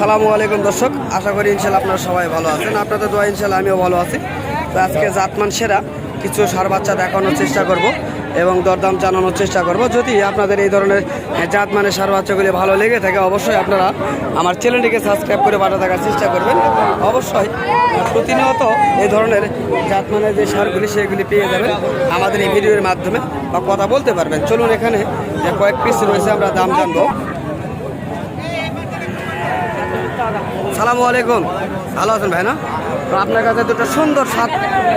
সালামু আলাইকুম দর্শক আশা করি ইনশাল্লাহ আপনারা সবাই ভালো আছেন। আপনাদের দোয়া ইনশাল্লাহ আমিও ভালো আছি। তো আজকে জাতমান সেরা কিছু সার বাচ্চা দেখানোর চেষ্টা করব এবং দরদাম জানানোর চেষ্টা করব। যদি আপনাদের এই ধরনের আহ, জাতমানের সার বাচ্চাগুলি ভালো লেগে থাকে অবশ্যই আপনারা আমার চ্যানেলটিকে সাবস্ক্রাইব করে পাঠা থাকার চেষ্টা করবেন অবশ্যই প্রতিনিয়ত এই ধরনের জাতমানের যে সারগুলি সেগুলি পেয়ে যাবেন আমাদের এই ভিডিওর মাধ্যমে বা কথা বলতে পারবেন। চলুন এখানে কয়েক পিস রয়েছে আমরা দাম জানব। সালামু আলাইকুম। ভালো আছেন ভাই না? তো আপনার কাছে দুটো সুন্দর সাত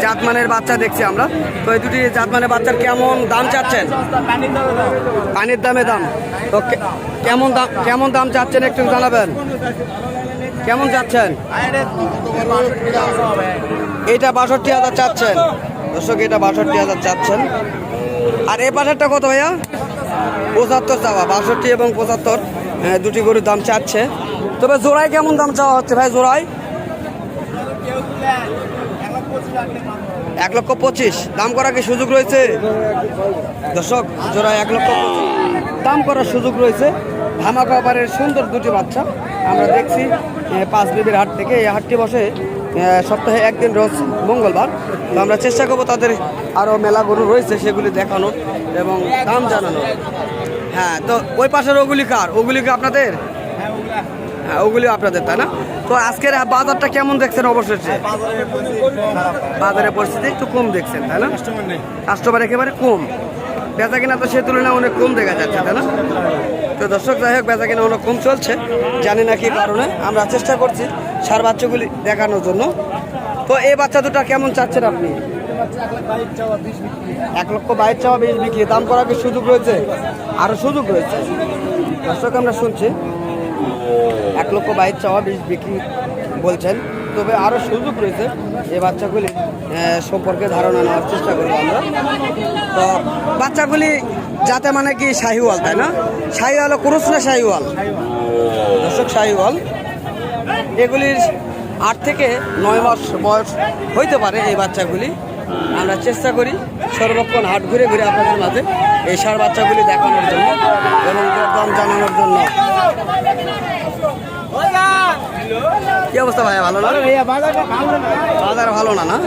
জাতমানের বাচ্চা দেখছি আমরা। তো এই দুটি জাতমানের বাচ্চার কেমন দাম চাচ্ছেন? পানির দামে দাম। তো কেমন দাম কেমন দাম চাচ্ছেন একটু জানাবেন? কেমন চাচ্ছেন? এটা বাষট্টি হাজার চাচ্ছেন। দর্শক এটা বাষট্টি হাজার চাচ্ছেন। আর এই পাশেরটা কত ভাইয়া? পঁচাত্তর চাওয়া বাষট্টি এবং পঁচাত্তর আহ, দুটি গরুর দাম চাচ্ছে। তবে জোড়ায় কেমন দাম চাওয়া হচ্ছে ভাই, জোড়ায়? এক লক্ষ পঁচিশ। দাম করা কি সুযোগ রয়েছে? দর্শক, জোড়ায় এক লক্ষ দাম করার সুযোগ রয়েছে। ধামাকা অপারের সুন্দর দুটি বাচ্চা। আমরা দেখছি পাঁচ বিবির হাট থেকে এই হাটটি বসে সপ্তাহে একদিন রোজ মঙ্গলবার। তো আমরা চেষ্টা করব তাদের আরও মেলা গরু রয়েছে, সেগুলি দেখানোর এবং দাম জানানোর। হ্যাঁ তো ওই পাশের ওগুলি কার? ওগুলি কি আপনাদের? হ্যাঁ ওগুলি আপনাদের তাই না? তো আজকের বাজারটা কেমন দেখছেন অবশেষে? বাজারের পরিস্থিতি একটু কম দেখছেন তাই না? কাস্টমার একেবারে কম। বেচা কিনা তো সে তুলনায় অনেক কম দেখা যাচ্ছে তাই না? তো দর্শক যাই হোক বেচা কিনা অনেক কম চলছে। জানি না কি কারণে আমরা চেষ্টা করছি সার বাচ্চাগুলি দেখানোর জন্য। তো এই বাচ্চা দুটা কেমন চাচ্ছেন আপনি? এক লক্ষ বাইশ চাওয়া বেশ বিক্রি। দাম করার কি সুযোগ রয়েছে? আরও সুযোগ রয়েছে। দর্শক আমরা শুনছি। এক লক্ষ বাইশ চাওয়া বীজ বিক্রি বলছেন। তবে আরও সুযোগ রয়েছে এই বাচ্চাগুলি সম্পর্কে ধারণা নেওয়ার চেষ্টা করব আমরা। তো বাচ্চাগুলি যাতে মানে কি শাহিওয়াল তাই না? শাহিওয়াল ক্রুশ না শাহিওয়াল। দর্শক শাহিওয়াল এগুলির আট থেকে নয় মাস বয়স হইতে পারে এই বাচ্চাগুলি। আমরা চেষ্টা করি সর্বক্ষণ হাট ঘুরে ঘুরে আপনাদের মাঝে এই সার বাচ্চাগুলি দেখানোর জন্য এবং দাম জানানোর জন্য। কি অবস্থা ভাইয়া, ভালো না? বাজার ভালো না না?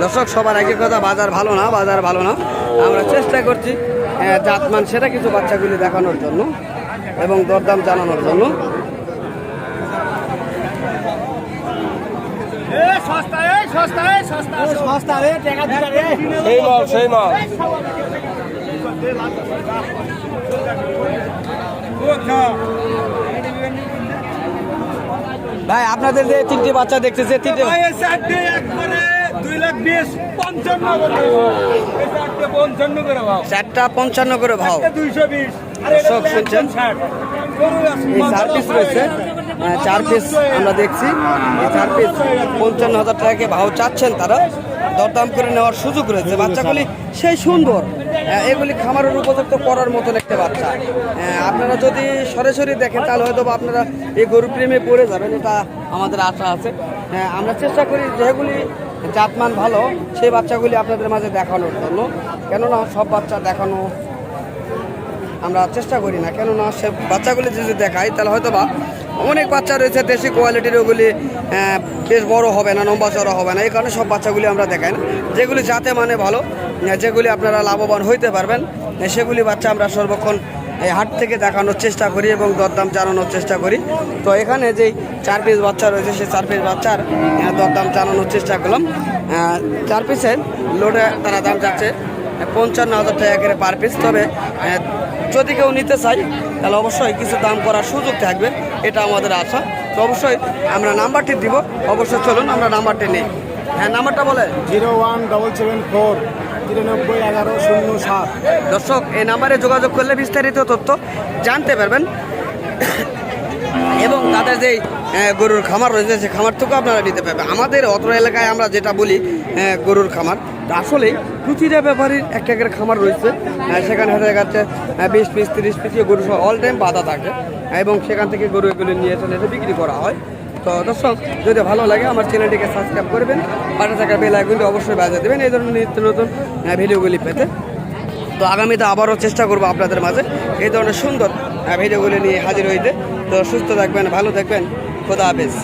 দর্শক, সবার একই কথা, বাজার ভালো না, বাজার ভালো না। আমরা চেষ্টা করছি জাতমান সেটা কিছু বাচ্চাগুলি দেখানোর জন্য এবং দরদাম জানানোর জন্য। সেই মাল সেই মাল। ভাই আপনাদের যে তিনটি বাচ্চা দেখতেছে তিনটে চারটে পঞ্চান্ন করে ভাও দুইশো বিশ। শুনছেন? রয়েছে। চার পিস আমরা দেখছি। এই চার পিস পঞ্চান্ন হাজার টাকাকে ভাও চাচ্ছেন তারা। দরদাম করে নেওয়ার সুযোগ রয়েছে। বাচ্চাগুলি সেই সুন্দর। আহ, এগুলি খামারের উপযুক্ত করার মতন একটা বাচ্চা। আহ, আপনারা যদি সরাসরি দেখেন তাহলে হয়তো আপনারা এই গরু প্রেমে পড়ে যাবেন। এটা আমাদের আশা আছে। হ্যাঁ, আমরা চেষ্টা করি যেগুলি জাতমান ভালো সেই বাচ্চাগুলি আপনাদের মাঝে দেখানোর জন্য। কেননা সব বাচ্চা দেখানো আমরা চেষ্টা করি না। কেননা সে বাচ্চাগুলি যদি দেখাই তাহলে হয়তো বা অনেক বাচ্চা রয়েছে দেশি কোয়ালিটির ওগুলি আহ, বেশ বড় হবে না লম্বা চড়া হবে না এই কারণে সব বাচ্চাগুলি আমরা দেখাই না। যেগুলি যাতে মানে ভালো যেগুলি আপনারা লাভবান হইতে পারবেন সেগুলি বাচ্চা আমরা সর্বক্ষণ এই হাট থেকে দেখানোর চেষ্টা করি এবং দরদাম জানানোর চেষ্টা করি। তো এখানে যেই চার পিস বাচ্চা রয়েছে সেই চার পিস বাচ্চার দরদাম জানানোর চেষ্টা করলাম। চার পিসের লোডে তারা দাম যাচ্ছে পঞ্চান্ন হাজার টাকা করে পার পিস তবে যদি কেউ নিতে চাই তাহলে অবশ্যই কিছু দাম করার সুযোগ থাকবে। এটা আমাদের আশা। তো অবশ্যই আমরা নাম্বারটি দিব। অবশ্যই চলুন আমরা নাম্বারটি নিই। হ্যাঁ নাম্বারটা বলে zero one double seven four তিরানব্বই এগারো শূন্য সাত। দর্শক এই নাম্বারে যোগাযোগ করলে বিস্তারিত তথ্য জানতে পারবেন। এবং তাদের যেই গরুর খামার রয়েছে সেই খামার থেকেও আপনারা নিতে পারবেন আমাদের অত্র এলাকায় আমরা যেটা বলি গরুর খামার। আসলে প্রতিটা ব্যাপারীর একটা একটা খামার রয়েছে। সেখানে দেখা যাচ্ছে বিশ পিস, তিরিশ পিস গরু অল টাইম বাধা থাকে। এবং সেখান থেকে গরু এগুলো নিয়ে এসে এসে বিক্রি করা হয়। তো দর্শক, যদি ভালো লাগে আমার চ্যানেলটিকে সাবস্ক্রাইব করবেন, পাশে থাকা বেল আইকনটি অবশ্যই বাজিয়ে দেবেন। এই ধরনের নিত্য নতুন ভিডিওগুলি পেতে। তো আগামীতে আবারও চেষ্টা করব আপনাদের মাঝে। এই ধরনের সুন্দর ভিডিওগুলো নিয়ে হাজির হইতে। তো সুস্থ থাকবেন ভালো থাকবেন। খোদা হাফেজ।